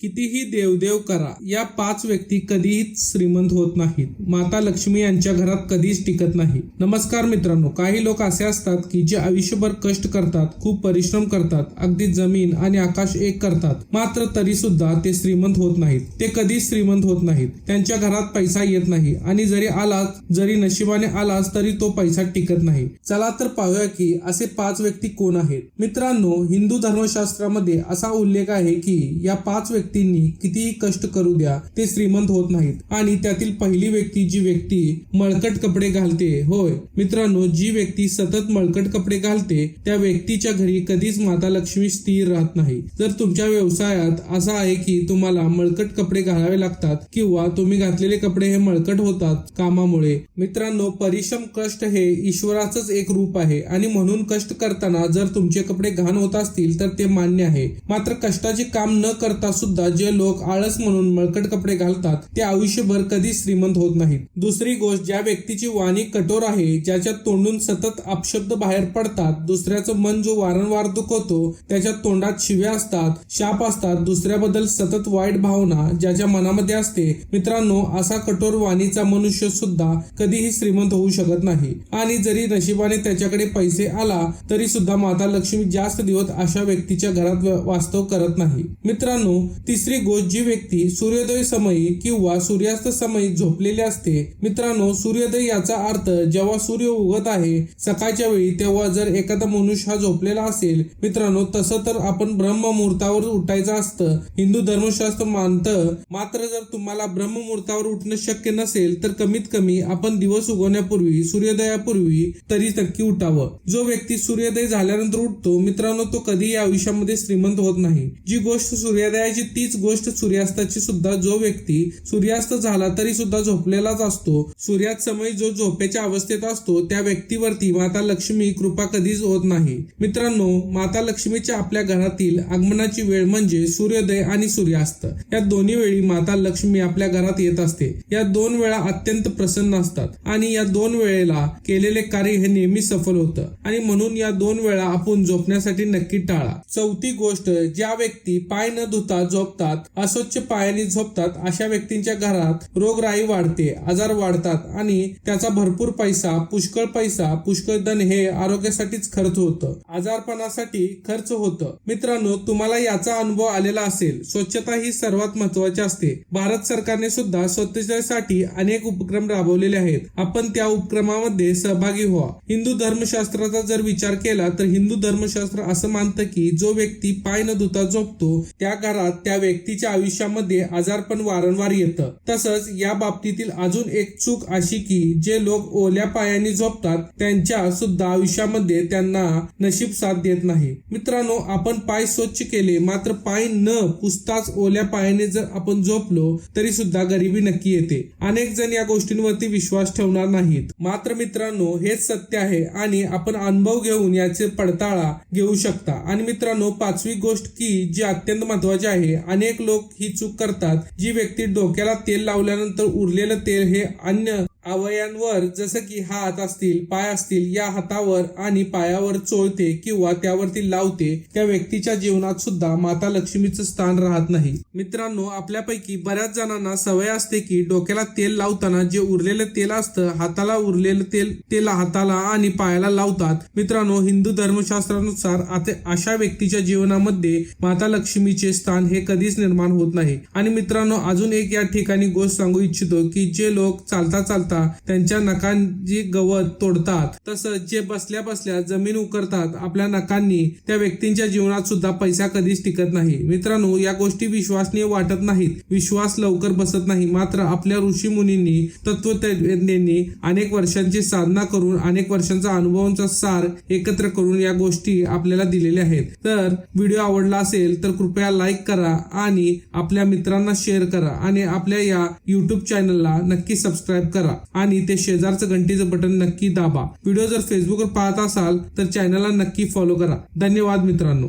कितीही देवदेव करा या पाच व्यक्ती कधीही श्रीमंत होत नाहीत. माता लक्ष्मी यांच्या घरात कधीच टिकत नाही. नमस्कार मित्रांनो काही लोक असे असतात की जे आयुष्यभर कष्ट करतात खूप परिश्रम करतात अगदी जमीन आणि आकाश एक करतात. मात्र तरी सुद्धा ते श्रीमंत होत नाहीत. ते कधीच श्रीमंत होत नाहीत. त्यांच्या घरात पैसा येत नाही आणि जरी आलाच जरी नशिबाने आलाच तरी तो पैसा टिकत नाही. चला तर पाहूया की असे पाच व्यक्ती कोण आहेत? मित्रांनो हिंदू धर्मशास्त्रामध्ये असा उल्लेख आहे की या पाच व्यक्ती व्यक्तींनी कितीही कष्ट करू द्या ते श्रीमंत होत नाहीत. आणि त्यातील पहिली व्यक्ती जी व्यक्ती मळकट कपडे घालते होय. मित्रांनो जी व्यक्ती सतत मळकट कपडे घालते त्या व्यक्तीच्या घरी कधीच माता लक्ष्मी स्थिर राहत नाही. जर तुमच्या व्यवसायात असा आहे की तुम्हाला मळकट कपडे घालावे लागतात किंवा तुम्ही घातलेले कपडे हे मळकट होतात कामामुळे. मित्रांनो परिश्रम कष्ट हे ईश्वराचंच एक रूप आहे आणि म्हणून कष्ट करताना जर तुमचे कपडे घाण होत असतील तर ते मान्य आहे. मात्र कष्टाचे काम न करता सुद्धा जे लोक आळस म्हणून मळकट कपडे घालतात ते आयुष्यभर कधी श्रीमंत होत नाहीत. दुसरी गोष्ट ज्या व्यक्तीची वाणी कठोर आहे ज्याच्या तोंडून सतत अपशब्द बाहेर पडतात दुसऱ्याचं मन जो वारंवार दुखवतो त्याच्या तोंडात शिव्या असतात शाप असतात दुसऱ्याबद्दल सतत वाईट भावना ज्याच्या मनामध्ये असते. मित्रांनो असा कठोर वाणीचा मनुष्य सुद्धा कधीही श्रीमंत होऊ शकत नाही. आणि जरी नशिबाने त्याच्याकडे पैसे आला तरी सुद्धा माता लक्ष्मी जास्त दिवस अशा व्यक्तीच्या घरात वास्तव करत नाही. मित्रांनो तिसरी गोष्ट जी व्यक्ती सूर्योदय समयी किंवा सूर्यास्त समयी झोपलेली असते मित्रांनो सूर्योदय याचा अर्थ जेव्हा सूर्य उगत आहे सकाळच्या वेळी तेव्हा जर एखादा मनुष्य हा झोपलेला असेल मित्रांनो तसं तर आपण ब्रह्म मुहूर्तावर उठायचं असतं. हिंदू धर्मशास्त्र मानतं मात्र जर तुम्हाला ब्रह्म मुहूर्तावर उठणं शक्य नसेल तर कमीत कमी आपण दिवस उगवण्यापूर्वी सूर्योदयापूर्वी तरी नक्की उठावं. जो व्यक्ती सूर्योदय झाल्यानंतर उठतो मित्रांनो तो कधीही आयुष्यामध्ये श्रीमंत होत नाही. जी गोष्ट सूर्योदयाची तीच गोष्ट सूर्यास्ताची सुद्धा जो व्यक्ती सूर्यास्त झाला तरी सुद्धा झोपलेलाच असतो. सूर्यात समय जो झोपेच्या अवस्थेत असतो त्या व्यक्तीवरती माता लक्ष्मी कृपा कधीच होत नाही. मित्रांनो माता लक्ष्मीच्या आपल्या घरातील आगमनाची वेळ म्हणजे सूर्योदय आणि सूर्यास्त. या दोन्ही वेळी माता लक्ष्मी आपल्या घरात येत असते. या दोन वेळा अत्यंत प्रसन्न असतात आणि या दोन वेळेला केलेले कार्य हे नेहमी सफल होतं. आणि म्हणून या दोन वेळा आपण झोपण्यासाठी नक्की टाळा. चौथी गोष्ट ज्या व्यक्ती पाय न धुता झोपतात अस्वच्छ पायाने झोपतात अशा व्यक्तींच्या घरात रोगराई वाढते आजार वाढतात आणि त्याचा भरपूर पैसा पुष्कळ पैसा पुष्कळ धन हे आरोग्यासाठीच खर्च होतं. आजारपणासाठी खर्च होतं. मित्रांनो तुम्हाला याचा अनुभव आलेला असेल. स्वच्छता ही सर्वात महत्वाची असते. भारत सरकारने सुद्धा स्वच्छतेसाठी अनेक उपक्रम राबवलेले आहेत. आपण त्या उपक्रमामध्ये सहभागी व्हा. हिंदू धर्मशास्त्राचा जर विचार केला तर हिंदू धर्मशास्त्र असं मानतं की जो व्यक्ती पाय न धुता झोपतो त्या घरात त्या व्यक्तीच्या आयुष्यामध्ये आजारपण वारंवार येतं. तसंच या बाबतीतील अजून एक चूक अशी की जे लोक ओल्या पायाने झोपतात त्यांच्या सुद्धा आयुष्यामध्ये त्यांना नशीब साथ देत नाही. मित्रांनो आपण पाय स्वच्छ केले मात्र पाय न पुसताच ओल्या पायाने जर आपण झोपलो तरी सुद्धा गरिबी नक्की येते. अनेक जण या गोष्टींवरती विश्वास ठेवणार नाहीत. मात्र मित्रांनो हेच सत्य आहे आणि आपण अनुभव घेऊन याचे पडताळा घेऊ शकता. आणि मित्रांनो पाचवी गोष्ट की जी अत्यंत महत्वाची आहे अनेक लोक ही चूक करतात. जी व्यक्ती डोक्याला तेल लावल्यानंतर उरलेलं तेल हे अन्य अवयांवर जसं की हात असतील पाय असतील या हातावर आणि पायावर चोळते किंवा त्यावरती लावते त्या व्यक्तीच्या जीवनात सुद्धा माता लक्ष्मीचं स्थान राहत नाही. मित्रांनो आपल्यापैकी बऱ्याच जणांना सवय असते की डोक्याला तेल लावताना जे उरलेलं तेल असतं हाताला उरलेलं तेल तेल हाताला आणि पायाला लावतात. मित्रांनो हिंदू धर्मशास्त्रानुसार आता अशा व्यक्तीच्या जीवनामध्ये माता लक्ष्मीचे स्थान हे कधीच निर्माण होत नाही. आणि मित्रांनो अजून एक या ठिकाणी गोष्ट सांगू इच्छितो की जे लोक चालता चालता त्यांच्या नखांची गवत तोडतात. तसंच जे बसल्या बसल्या जमीन उकरतात आपल्या नखांनी त्या व्यक्तींच्या जीवनात सुद्धा पैसा कधीच टिकत नाही. मित्रांनो या गोष्टी विश्वासनीय वाटत नाहीत. विश्वास लवकर बसत नाही. मात्र आपल्या ऋषी मुनींनी तत्वज्ञांनी अनेक वर्षांची साधना करून अनेक वर्षांचा अनुभवांचा सार एकत्र करून या गोष्टी आपल्याला दिलेल्या आहेत. तर व्हिडिओ आवडला असेल तर कृपया लाईक करा आणि आपल्या मित्रांना शेअर करा आणि आपल्या या युट्यूब चॅनलला नक्की सबस्क्राईब करा. आणि ते शेजारचं घंटीचं बटन नक्की दाबा. व्हिडिओ जर फेसबुकवर पाहत असाल तर चॅनलला नक्की फॉलो करा. धन्यवाद मित्रांनो.